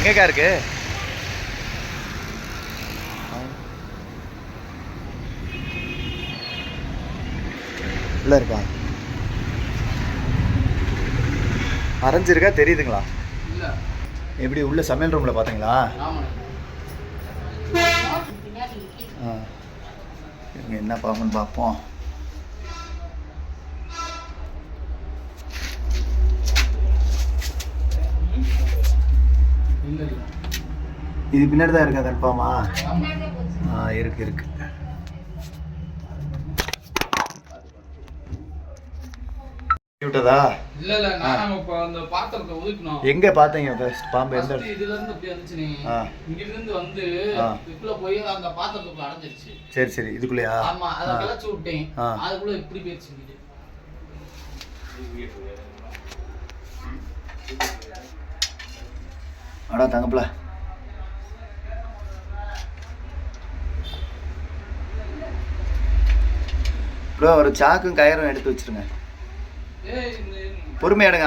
எங்கக்கா இருக்கு? உள்ள இருக்கா அரைஞ்சிருக்கா தெரியுதுங்களா? இல்ல. எப்படி உள்ள சமையல் ரூம்ல இருங்க என்ன பாம்புன்னு பார்ப்போம் இது பின்னாடி தான் இருக்கா கன்ஃபார்மா ஆ இருக்கு இருக்கு. விட்டதா? இல்ல இல்ல நான் நம்ம இப்ப அந்த பாத்திரத்தை ஒதுக்கணும். எங்க பாத்தீங்க ஃபர்ஸ்ட் பாம்பு எந்த இதுல இருந்து இப்படி வந்துச்சுனே. ஆ. இங்க இருந்து வந்து ஆ. இதுக்குள்ள போய் அந்த பாத்திரத்துக்குள்ள அடைஞ்சிருச்சு. சரி சரி. இதுக்குள்ளயா? ஆமா அதை ஆ. கிளச்சு விட்டேன். அதுக்குள்ள இப்படி இங்கிட்டு. அடா தங்கப்பல. ப்ரோ ஒரு சாக்கும் கயிறும் எடுத்து வச்சிருங்க. ஏய் இந்த பொறுமை எடுங்க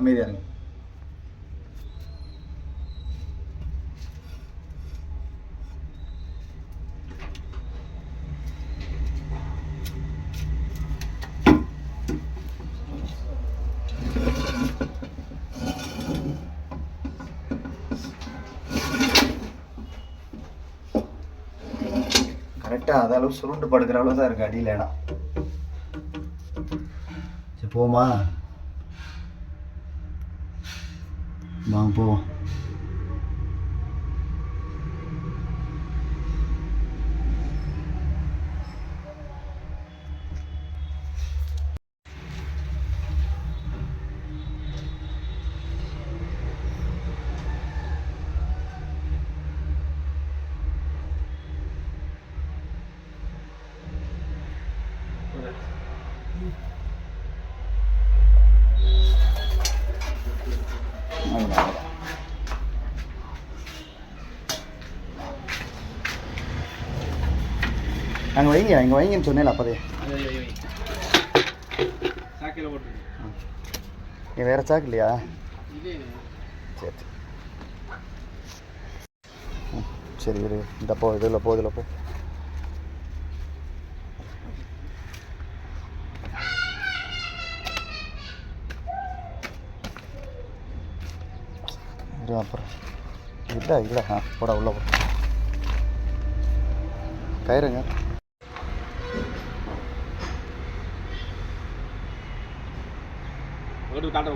அமைதியா இருங்க. கரெக்டாக அதளவு சுருண்டு படுக்கிற அளவு தான் இருக்கு அடியில் இடம். போமா? வாங்க போவோம். அங்கே வைங்க இங்கே வைங்கன்னு சொன்னேன் அப்போதே. நீ வேற சாக்கு இல்லையா? சரி சரி. இரு. இந்த போ இதில் போ இதில் போ. அப்புறம். இல்லை இல்லை. ஆ போடா உள்ள போ. கயிறுங்க. ஒரு காட்ட